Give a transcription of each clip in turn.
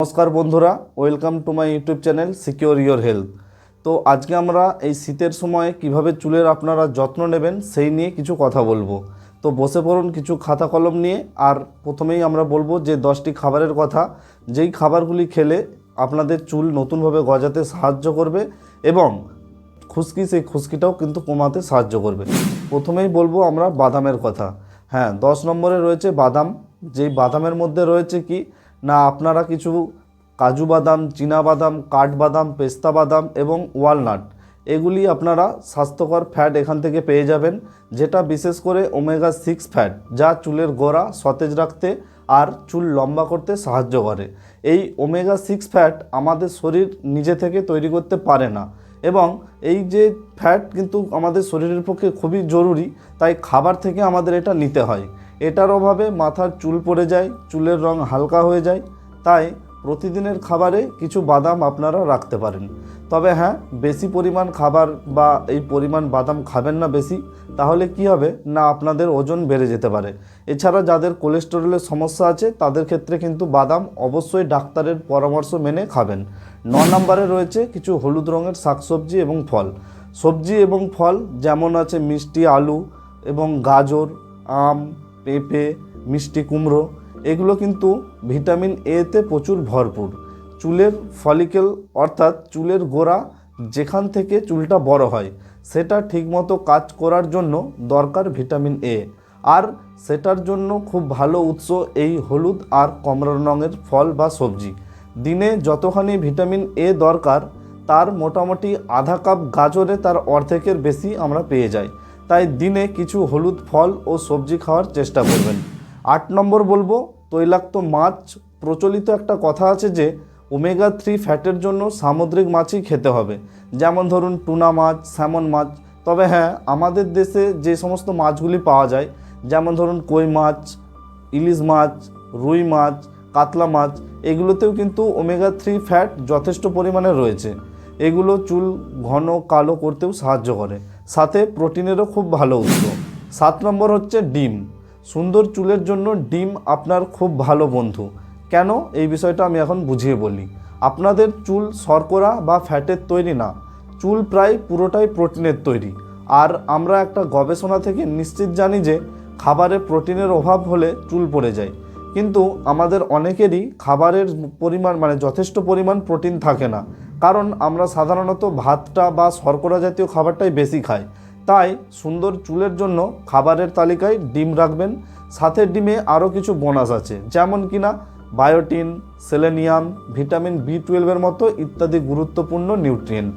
নমস্কার বন্ধুরা, welcome to my YouTube channel secure your health. তো আজকে আমরা এই শীতের সময় কীভাবে চুলের আপনারা যত্ন নেবেন সেই নিয়ে কিছু কথা বলব। তো বসে পড়ুন কিছু খাতা কলম নিয়ে, আর প্রথমেই আমরা বলব যে দশটি খাবারের কথা। যেই খাবারগুলি খেলে আপনাদের চুল নতুনভাবে গজাতে সাহায্য করবে এবং খুশকি, সেই খুশকিটাও কিন্তু কমাতে সাহায্য করবে। প্রথমেই বলব আমরা বাদামের কথা। হ্যাঁ দশ নম্বরে রয়েছে বাদাম। যেই বাদামের মধ্যে রয়েছে কি? না, আপনারা কিছু কাজু বাদাম, চীনা বাদাম কাঠবাদাম পেস্তা বাদাম এবং ওয়ালনাট, এগুলি আপনারা স্বাস্থ্যকর ফ্যাট এখান থেকে পেয়ে যাবেন, যেটা বিশেষ করে ওমেগা সিক্স ফ্যাট, যা চুলের গোড়া সতেজ রাখতে আর চুল লম্বা করতে সাহায্য করে। এই ওমেগা সিক্স ফ্যাট আমাদের শরীর নিজে থেকে তৈরি করতে পারে না। এবং এই যে ফ্যাট কিন্তু আমাদের শরীরের পক্ষে খুবই জরুরি, তাই খাবার থেকে আমাদের এটা নিতে হয়। এটার অভাবে মাথার চুল পড়ে যায়, চুলের রং হালকা হয়ে যায়, তাই প্রতিদিনের খাবারে কিছু বাদাম আপনারা রাখতে পারেন। তবে হ্যাঁ বেশি পরিমাণ খাবার বা এই পরিমাণ বাদাম খাবেন না বেশি, তাহলে কি হবে? না, আপনাদের ওজন বেড়ে যেতে পারে। এছাড়া যাদের কোলেস্টেরলের সমস্যা আছে, তাদের ক্ষেত্রে কিন্তু বাদাম অবশ্যই ডাক্তারের পরামর্শ মেনে খাবেন। ন নম্বরে রয়েছে কিছু হলুদ রঙের শাকসবজি এবং ফল। সবজি এবং ফল যেমন আছে মিষ্টি আলু এবং গাজর, আম, পেঁপে, মিষ্টি কুমড়ো, এগুলো কিন্তু ভিটামিন এতে প্রচুর ভরপুর। চুলের ফলিকেল অর্থাৎ চুলের গোড়া যেখান থেকে চুলটা বড় হয়, সেটা ঠিকমতো কাজ করার জন্য দরকার ভিটামিন এ আর সেটার জন্য খুব ভালো উৎস এই হলুদ আর কমলা রঙের ফল বা সবজি। দিনে যতখানি ভিটামিন এ দরকার, তার মোটামুটি আধা কাপ গাজরে তার অর্ধেকের বেশি আমরা পেয়ে যাই। তাই দিনে কিছু হলুদ ফল ও সবজি খাওয়ার চেষ্টা করবেন। আট নম্বর বলব, তৈলাক্ত মাছ। প্রচলিত একটা কথা আছে যে ওমেগা থ্রি ফ্যাটের জন্য সামুদ্রিক মাছই খেতে হবে। যেমন ধরুন টুনা মাছ, স্যামন মাছ। তবে হ্যাঁ আমাদের দেশে যে সমস্ত মাছগুলি পাওয়া যায়, যেমন ধরুন কই মাছ, ইলিশ মাছ, রুই মাছ, কাতলা মাছ, এগুলোতেও কিন্তু ওমেগা থ্রি ফ্যাট যথেষ্ট পরিমাণে রয়েছে। এগুলো চুল ঘন কালো করতেও সাহায্য করে। সাথে প্রোটিনেরও খুব ভালো উৎস। সাত নম্বর হচ্ছে ডিম। সুন্দর চুলের জন্য ডিম আপনার খুব ভালো বন্ধু। কেন? এই বিষয়টা আমি এখন বুঝিয়ে বলি। আপনাদের চুল শর্করা বা ফ্যাটের তৈরি না। চুল প্রায় পুরোটাই প্রোটিনের তৈরি। আর আমরা একটা গবেষণা থেকে নিশ্চিত জানি যে, খাবারে প্রোটিনের অভাব হলে চুল পড়ে যায়। কিন্তু আমাদের অনেকেরই খাবারের পরিমাণ মানে যথেষ্ট পরিমাণ প্রোটিন থাকে না। কারণ আমরা সাধারণত ভাতটা বা শর্করা জাতীয় খাবারটাই বেশি খাই। তাই সুন্দর চুলের জন্য খাবারের তালিকায় ডিম রাখবেন। সাথে ডিমে আরও কিছু বোনাস আছে। যেমন কিনা বায়োটিন, সেলেনিয়াম, ভিটামিন বি টুয়েলভের মতো ইত্যাদি গুরুত্বপূর্ণ নিউট্রিয়েন্ট।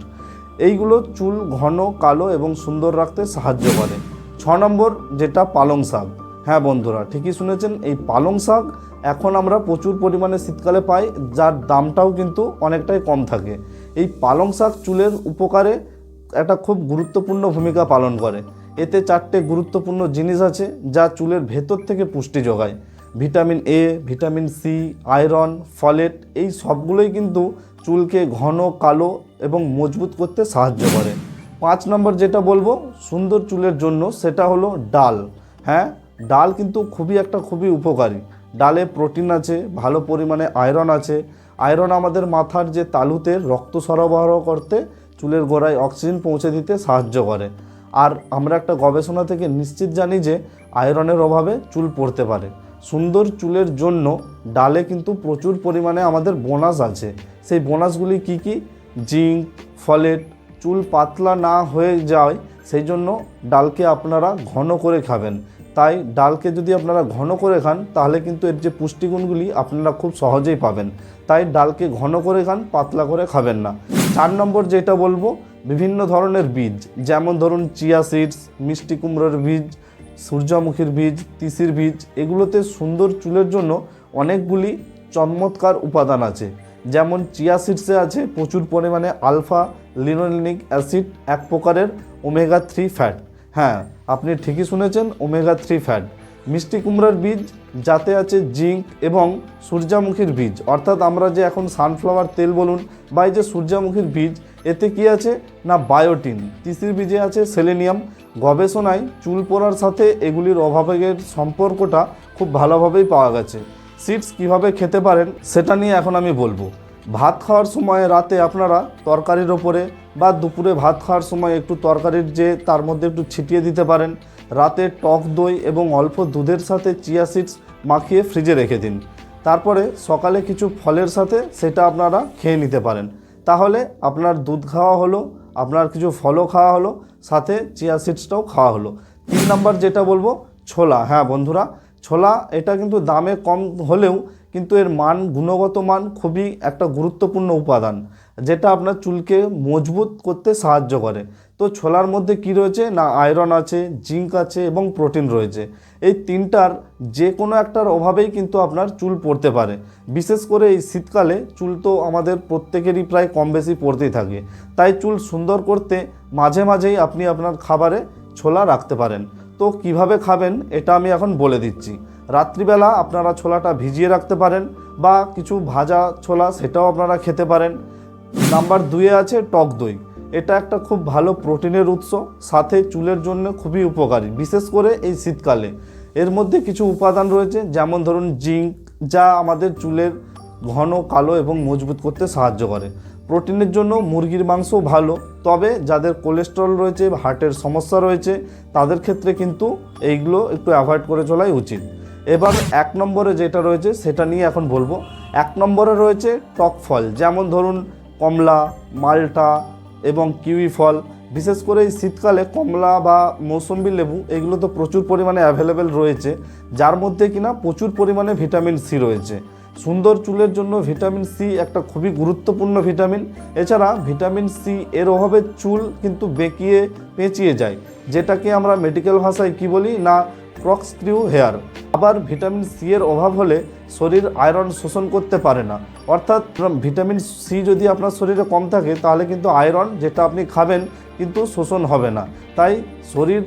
এইগুলো চুল ঘন, কালো এবং সুন্দর রাখতে সাহায্য করে। ছ নম্বর, যেটা পালং শাক। হ্যাঁ বন্ধুরা, ঠিকই শুনেছেন, এই পালং শাক এখন আমরা প্রচুর পরিমাণে শীতকালে পাই, যার দামটাও কিন্তু অনেকটাই কম থাকে। এই পালং শাক চুলের উপকারে একটা খুব গুরুত্বপূর্ণ ভূমিকা পালন করে। এতে চারটে গুরুত্বপূর্ণ জিনিস আছে, যা চুলের ভেতর থেকে পুষ্টি যোগায়। Vitamin A vitamin C iron folate এই সবগুলোই কিন্তু চুলকে ঘন, কালো এবং মজবুত করতে সাহায্য করে। পাঁচ নম্বর যেটা বলব, সুন্দর চুলের জন্য সেটা হলো ডাল। হ্যাঁ ডাল কিন্তু খুবই একটা খুবই উপকারী। ডালে প্রোটিন আছে, ভালো পরিমাণে আয়রন আছে। আয়রন আমাদের মাথার যে তালুতে রক্ত সরবরাহ করতে চুলের গোড়ায় অক্সিজেন পৌঁছে দিতে সাহায্য করে। আর আমরা একটা গবেষণা থেকে নিশ্চিত জানি যে আয়রনের অভাবে চুল পড়তে পারে। সুন্দর চুলের জন্য ডালে কিন্তু প্রচুর পরিমাণে আমাদের বোনাস আছে। সেই বোনাসগুলি কি কি? জিঙ্ক, ফলেট, চুল পাতলা না হয়ে যায়, সেই জন্য ডালকে আপনারা ঘন করে খাবেন। তাই ডালকে যদি আপনারা ঘন করে খান, তাহলে কিন্তু এর যে পুষ্টিগুণগুলি আপনারা খুব সহজেই পাবেন। তাই ডালকে ঘন করে খান, পাতলা করে খাবেন না। চার নম্বর যেটা বলব, বিভিন্ন ধরনের বীজ, যেমন ধরুন চিয়া সিডস, মিষ্টি কুমড়োর বীজ সূর্যমুখীর বীজ, তিসির বীজ, এগুলোতে সুন্দর চুলের জন্য অনেকগুলি চমৎকার উপাদান আছে। যেমন চিয়া সিডসে আছে, প্রচুর পরিমাণে আলফা, লিনোলিনিক অ্যাসিড, এক প্রকারের ওমেগা থ্রি ফ্যাট। হ্যাঁ আপনি ঠিকই শুনেছেন, ওমেগা থ্রি ফ্যাট। মিষ্টি কুমড়ার বীজ, যাতে আছে জিঙ্ক এবং সূর্যমুখীর বীজ। অর্থাৎ আমরা যে এখন সানফ্লাওয়ার তেল বলুন বা এই যে সূর্যমুখীর বীজ এতে কি আছে? না বায়োটিন তিসির বীজে আছে সেলেনিয়াম গবেষণায় চুল পড়ার সাথে এগুলির অভাবের সম্পর্কটা খুব ভালোভাবেই পাওয়া গেছে। সিডস কীভাবে খেতে পারেন, সেটা নিয়ে এখন আমি বলব। ভাত খাওয়ার সময় রাতে আপনারা তরকারির ওপরে বা দুপুরে ভাত খাওয়ার সময় একটু তরকারির যে তার মধ্যে একটু ছিটিয়ে দিতে পারেন। রাতে টক দই এবং অল্প দুধের সাথে চিয়া সিডস মাখিয়ে ফ্রিজে রেখে দিন। তারপরে সকালে কিছু ফলের সাথে সেটা আপনারা খেয়ে নিতে পারেন। তাহলে আপনার দুধ খাওয়া হলো, আপনার কিছু ফলও খাওয়া হলো, সাথে চিয়া সিডসটাও খাওয়া হলো। তিন নাম্বার যেটা বলব, ছোলা। হ্যাঁ বন্ধুরা, ছোলা এটা কিন্তু দামে কম হলেও কিন্তু এর মান, গুণগত মান খুবই একটা গুরুত্বপূর্ণ উপাদান, যেটা আপনার চুলকে মজবুত করতে সাহায্য করে। তো ছোলার মধ্যে কি রয়েছে? না, আয়রন আছে, জিঙ্ক আছে এবং প্রোটিন রয়েছে। এই তিনটার যে কোনো একটার অভাবেই কিন্তু আপনার চুল পড়তে পারে। বিশেষ করে এই শীতকালে চুল তো আমাদের প্রত্যেকেরই প্রায় কম বেশি পড়তেই থাকে। তাই চুল সুন্দর করতে মাঝে মাঝেই আপনি আপনার খাবারে ছোলা রাখতে পারেন। তো কীভাবে খাবেন, এটা আমি এখন বলে দিচ্ছি। রাত্রিবেলা আপনারা ছোলাটা ভিজিয়ে রাখতে পারেন বা কিছু ভাজা ছোলা সেটাও আপনারা খেতে পারেন। নাম্বার দুয়ে আছে টক দই। এটা একটা খুব ভালো প্রোটিনের উৎস, সাথে চুলের জন্য খুবই উপকারী, বিশেষ করে এই শীতকালে। এর মধ্যে কিছু উপাদান রয়েছে, যেমন ধরুন জিঙ্ক, যা আমাদের চুলের ঘন, কালো এবং মজবুত করতে সাহায্য করে। প্রোটিনের জন্য মুরগির মাংসও ভালো, তবে যাদের কোলেস্টেরল রয়েছে, হার্টের সমস্যা রয়েছে, তাদের ক্ষেত্রে কিন্তু এইগুলো একটু অ্যাভয়েড করে চলাই উচিত। এবার এক নম্বরে যেটা রয়েছে সেটা নিয়ে এখন বলব। এক নম্বরে রয়েছে টক ফল, যেমন ধরুন কমলা, মালটা এবং কিউই ফল। বিশেষ করে এই শীতকালে কমলা বা মৌসম্বি লেবু, এগুলো তো প্রচুর পরিমাণে অ্যাভেলেবেল রয়েছে, যার মধ্যে কিনা প্রচুর পরিমাণে ভিটামিন সি রয়েছে। সুন্দর চুলের জন্য ভিটামিন সি একটা খুবই গুরুত্বপূর্ণ ভিটামিন এছাড়া ভিটামিন সি এর অভাবে চুল কিন্তু বেঁকিয়ে পেঁচিয়ে যায়, যেটাকে আমরা মেডিকেল ভাষায় কি বলি না ক্রক্সক্রিউ হেয়ার আবার ভিটামিন সি এর অভাব হলে শরীর আয়রন শোষণ করতে পারে না। অর্থাৎ ভিটামিন সি যদি আপনার শরীরে কম থাকে, তাহলে কিন্তু আয়রন যেটা আপনি খাবেন কিন্তু শোষণ হবে না। তাই শরীর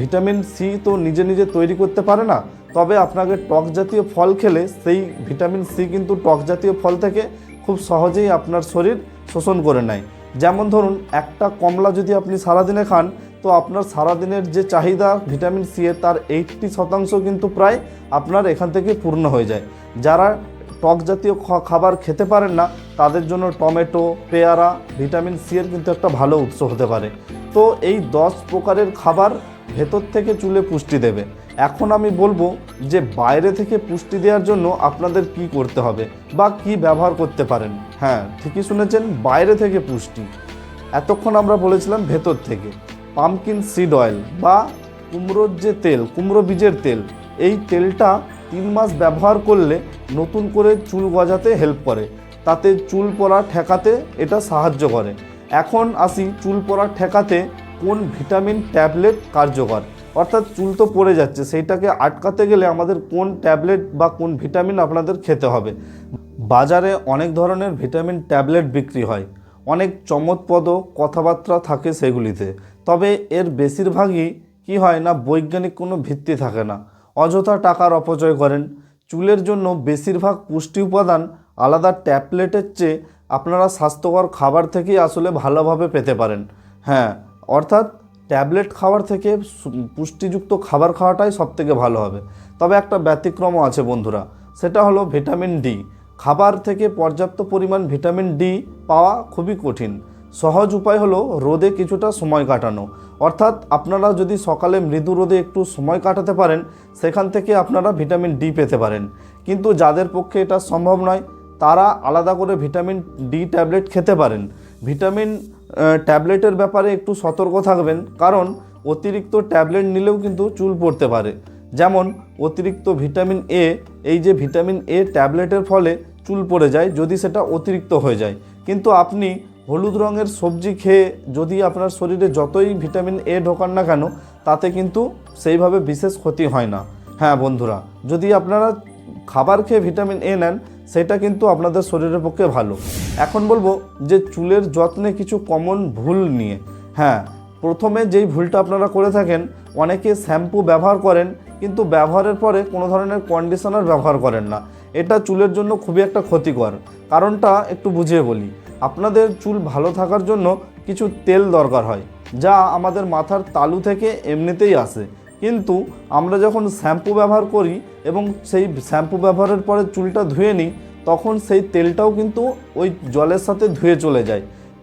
ভিটামিন সি তো নিজে নিজে তৈরি করতে পারে না, তবে আপনাকে টক জাতীয় ফল খেলে সেই ভিটামিন সি কিন্তু টক জাতীয় ফল থেকে খুব সহজেই আপনার শরীর শোষণ করে নেয়। যেমন ধরুন, একটা কমলা যদি আপনি সারাদিনে খান তো আপনার সারাদিনের যে চাহিদা, ভিটামিন সি এর তার এইটটি শতাংশ কিন্তু প্রায় আপনার এখান থেকে পূর্ণ হয়ে যায়। যারা টক জাতীয় খাবার খেতে পারেন না, তাদের জন্য টমেটো, পেয়ারা, ভিটামিন সি এর কিন্তু একটা ভালো উৎস হতে পারে। তো এই দশ প্রকারের খাবার ভেতর থেকে চুলে পুষ্টি দেবে। এখন আমি বলব যে বাইরে থেকে পুষ্টি দেওয়ার জন্য আপনাদের কি করতে হবে বা কি ব্যবহার করতে পারেন। হ্যাঁ ঠিকই শুনেছেন, বাইরে থেকে পুষ্টি। এতক্ষণ আমরা বলেছিলাম ভেতর থেকে। পামকিন সিড অয়েল বা কুমড়োর যে তেল, কুমড়ো বীজের তেল, এই তেলটা তিন মাস ব্যবহার করলে নতুন করে চুল গজাতে হেল্প করে। তাতে চুল পড়া ঠেকাতে এটা সাহায্য করে। এখন আসি চুল পড়া ঠেকাতে কোন ভিটামিন ট্যাবলেট কার্যকর। অর্থাৎ চুল তো পড়ে যাচ্ছে, সেইটাকে আটকাতে গেলে আমাদের কোন ট্যাবলেট বা কোন ভিটামিন আপনাদের খেতে হবে। বাজারে অনেক ধরনের ভিটামিন ট্যাবলেট বিক্রি হয়। অনেক চমৎপদ কথাবার্তা থাকে সেগুলিতে। তবে এর বেশিরভাগই কি হয় না, বৈজ্ঞানিক কোনো ভিত্তি থাকে না। অযথা টাকার অপচয় করেন। চুলের জন্য বেশিরভাগ পুষ্টি উপাদান আলাদা ট্যাবলেটের চেয়ে আপনারা স্বাস্থ্যকর খাবার থেকেই আসলে ভালোভাবে পেতে পারেন। হ্যাঁ অর্থাৎ ট্যাবলেট খাওয়ার থেকে পুষ্টিযুক্ত খাবার খাওয়াটাই সবথেকে ভালো হবে। তবে একটা ব্যতিক্রমও আছে বন্ধুরা, সেটা হলো ভিটামিন ডি। খাবার থেকে পর্যাপ্ত পরিমাণ ভিটামিন ডি পাওয়া খুবই কঠিন। সহজ উপায় হলো রোদে কিছুটা সময় কাটানো। অর্থাৎ আপনারা যদি সকালে মৃদু রোদে একটু সময় কাটাতে পারেন, সেখান থেকে আপনারা ভিটামিন ডি পেতে পারেন। কিন্তু যাদের পক্ষে এটা সম্ভব নয়, তারা আলাদা করে ভিটামিন ডি ট্যাবলেট খেতে পারেন। ভিটামিন ট্যাবলেটের ব্যাপারে একটু সতর্ক থাকবেন, কারণ অতিরিক্ত ট্যাবলেট নিলেও কিন্তু চুল পড়তে পারে। যেমন, অতিরিক্ত ভিটামিন এ, এই যে ভিটামিন এ ট্যাবলেটের ফলে চুল পড়ে যায়, যদি সেটা অতিরিক্ত হয়ে যায়। কিন্তু আপনি হলুদ রঙের সবজি খেয়ে যদি আপনার শরীরে যতই ভিটামিন এ ঢোকান না কেন, তাতে কিন্তু সেইভাবে বিশেষ ক্ষতি হয় না। হ্যাঁ বন্ধুরা, যদি আপনারা খাবার খেয়ে ভিটামিন এ নেন, সেটা কিন্তু আপনাদের শরীরের পক্ষে ভালো। এখন বলব যে চুলের যত্নে কিছু কমন ভুল নিয়ে। হ্যাঁ প্রথমে যেই ভুলটা আপনারা করে থাকেন, অনেকে শ্যাম্পু ব্যবহার করেন, কিন্তু ব্যবহারের পরে কোনো ধরনের কন্ডিশনার ব্যবহার করেন না। এটা চুলের জন্য খুবই একটা ক্ষতিকর। কারণটা একটু বুঝিয়ে বলি। আপনাদের চুল ভালো থাকার জন্য কিছু তেল দরকার হয়, যা আমাদের মাথার তালু থেকে এমনিতেই আসে। কিন্তু আমরা যখন শ্যাম্পু ব্যবহার করি এবং সেই শ্যাম্পু ব্যবহারের পরে চুলটা ধুয়ে নিই, তখন সেই তেলটাও কিন্তু ওই জলের সাথে ধুয়ে চলে যায়।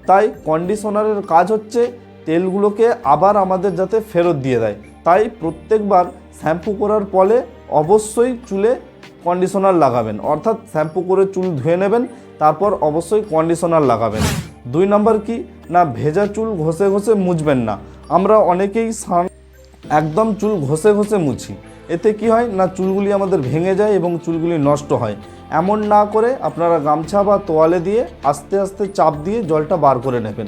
তাই কন্ডিশনারের কাজ হচ্ছে তেলগুলোকে আবার আমাদের যাতে ফেরত দিয়ে দেয়। তাই প্রত্যেকবার শ্যাম্পু করার পরে অবশ্যই চুলে কন্ডিশনার লাগাবেন। অর্থাৎ শ্যাম্পু করে চুল ধুয়ে নেবেন তারপর অবশ্যই কন্ডিশনার লাগাবেন। দুই নম্বর কি? না, ভেজা চুল ঘষে ঘষে মুছবেন না। আমরা অনেকেই স্নান একদম চুল ঘষে ঘষে মুছি। এতে কি হয়? না, চুলগুলি আমাদের ভেঙে যায় এবং চুলগুলি নষ্ট হয়। এমন না করে আপনারা গামছা বা তোয়ালে দিয়ে আস্তে আস্তে চাপ দিয়ে জলটা বার করে নেবেন।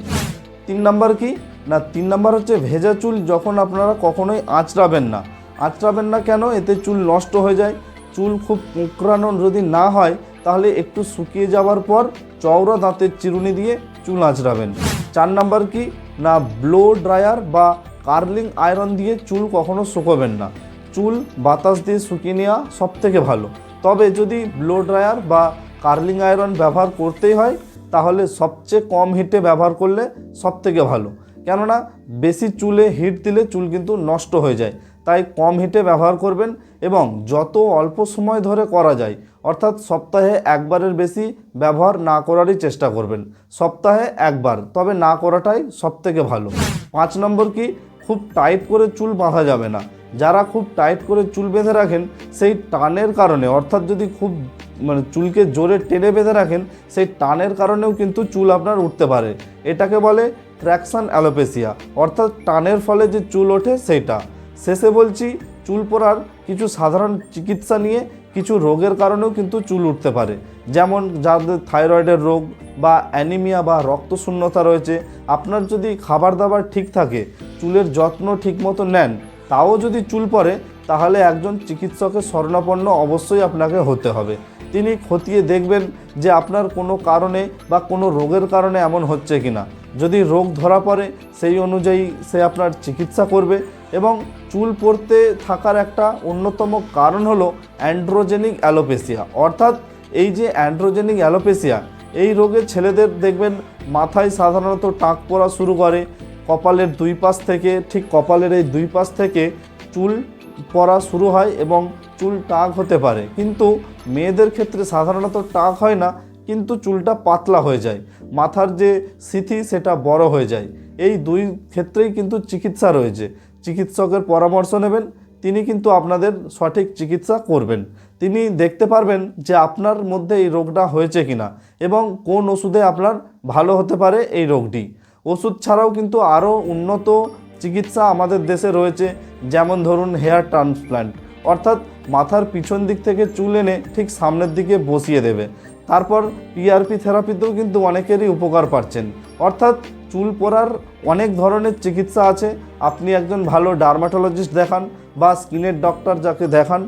তিন নাম্বার কি? না, তিন নাম্বার হচ্ছে ভেজা চুল যখন আপনারা কখনোই আঁচড়াবেন না। আঁচড়াবেন না কেন? এতে চুল নষ্ট হয়ে যায়। চুল খুব কুঁকড়ানো যদি না হয় তাহলে একটু শুকিয়ে যাওয়ার পর চওড়া দাঁতের চিরুনি দিয়ে চুল আঁচড়াবেন। চার নাম্বার কি? না ব্লো ড্রায়ার বা কার্লিং আয়রন দিয়ে চুল কখনো শুকোবেন না। চুল বাতাস দিয়ে শুকিয়ে নেওয়া সব থেকে ভালো। তবে যদি ব্লো ড্রায়ার বা কার্লিং আয়রন ব্যবহার করতেই হয়, তাহলে সবচেয়ে কম হিটে ব্যবহার করলে সব থেকে ভালো। কেননা, বেশি চুলে হিট দিলে চুল কিন্তু নষ্ট হয়ে যায়। তাই কম হিটে ব্যবহার করবেন এবং যত অল্প সময় ধরে করা যায়, অর্থাৎ সপ্তাহে একবারের বেশি ব্যবহার না করারই চেষ্টা করবেন। সপ্তাহে একবার, তবে না করাটাই সব থেকে ভালো। পাঁচ নম্বর কি? খুব টাইট করে চুল বাঁধা যাবে না। যারা খুব টাইট করে চুল বেঁধে রাখেন, সেই টানের কারণে, অর্থাৎ যদি খুব মানে চুলকে জোরে টেনে বেঁধে রাখেন, সেই টানের কারণেও কিন্তু চুল আপনার উঠতে পারে। এটাকে বলে ট্র্যাকশন অ্যালোপেসিয়া, অর্থাৎ টানের ফলে যে চুল ওঠে, সেইটা। শেষে বলছি চুল পড়ার কিছু সাধারণ চিকিৎসা নিয়ে কিছু রোগের কারণেও কিন্তু চুল উঠতে পারে। যেমন যাদের থাইরয়েডের রোগ বা অ্যানিমিয়া বা রক্তশূন্যতা রয়েছে, আপনার যদি খাবার দাবার ঠিক থাকে, চুলের যত্ন ঠিকমতো নেন, তাও যদি চুল পড়ে তাহলে একজন চিকিৎসকের স্বর্ণাপন্ন অবশ্যই আপনাকে হতে হবে। তিনি খতিয়ে দেখবেন যে আপনার কোনো কারণে বা কোনো রোগের কারণে এমন হচ্ছে কিনা। যদি রোগ ধরা পড়ে, সেই অনুযায়ী সে আপনার চিকিৎসা করবে। এবং চুল পড়তে থাকার একটা অন্যতম কারণ হলো অ্যান্ড্রোজেনিক অ্যালোপেসিয়া। অর্থাৎ এই যে অ্যান্ড্রোজেনিক অ্যালোপেসিয়া, এই রোগে ছেলেদের দেখবেন মাথায় সাধারণত টাক পড়া শুরু করে, কপালের দুই পাশ থেকে, ঠিক কপালের এই দুই পাশ থেকে চুল পড়া শুরু হয় এবং চুল টাক হতে পারে। কিন্তু মেয়েদের ক্ষেত্রে সাধারণত টাক হয় না, কিন্তু চুলটা পাতলা হয়ে যায়, মাথার যে সিথি সেটা বড় হয়ে যায়। এই দুই ক্ষেত্রেই কিন্তু চিকিৎসা রয়েছে। চিকিৎসকের পরামর্শ নেবেন, তিনি কিন্তু আপনাদের সঠিক চিকিৎসা করবেন। তিনি দেখতে পারবেন যে আপনার মধ্যে এই রোগটা হয়েছে কিনা এবং কোন ওষুধে আপনার ভালো হতে পারে এই রোগটি। ওষুধ ছাড়াও কিন্তু আরও উন্নত চিকিৎসা আমাদের দেশে রয়েছে, যেমন ধরুন হেয়ার ট্রান্সপ্ল্যান্ট অর্থাৎ মাথার পিছন দিক থেকে চুল এনে ঠিক সামনের দিকে বসিয়ে দেবে। তারপর পিআরপি থেরাপিতেও কিন্তু অনেকেরই উপকার পাচ্ছেন। অর্থাৎ চুল পড়ার অনেক ধরনের চিকিৎসা আছে। আপনি একজন ভালো ডার্মাটোলজিস্ট দেখান বা স্কিনের ডক্টর যাকে দেখান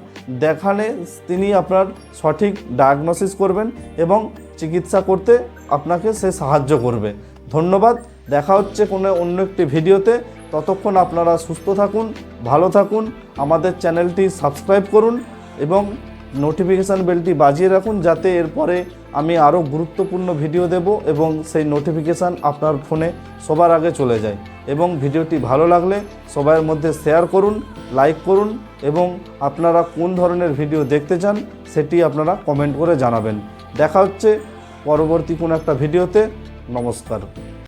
দেখানে তিনি আপনার সঠিক ডায়াগনোসিস করবেন এবং চিকিৎসা করতে আপনাকে সে সাহায্য করবে। ধন্যবাদ, দেখা হচ্ছে কোনো অন্য একটি ভিডিওতে। ততক্ষণ আপনারা সুস্থ থাকুন, ভালো থাকুন, আমাদের চ্যানেলটি সাবস্ক্রাইব করুন এবং নোটিফিকেশান বেলটি বাজিয়ে রাখুন যাতে এরপরে আমি আরও গুরুত্বপূর্ণ ভিডিও দেব এবং সেই নোটিফিকেশান আপনার ফোনে সবার আগে চলে যায়। এবং ভিডিওটি ভালো লাগলে সবার মধ্যে শেয়ার করুন লাইক করুন এবং আপনারা কোন ধরনের ভিডিও দেখতে চান সেটি আপনারা কমেন্ট করে জানাবেন। দেখা হচ্ছে পরবর্তী কোনো একটা ভিডিওতে নমস্কার।